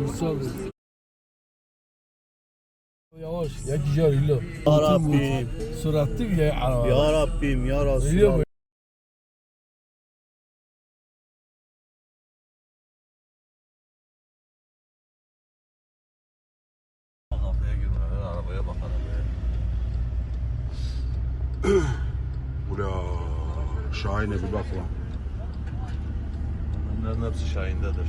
Musa abi. Yavaş. Ya güzel illa. Ya Rabbim. Süratli bir ya araba. Ya Rabbim ya Biliyor Resulallah. Ula Şahin'e bir bak lan. Bunların hepsi Şahin'dedir.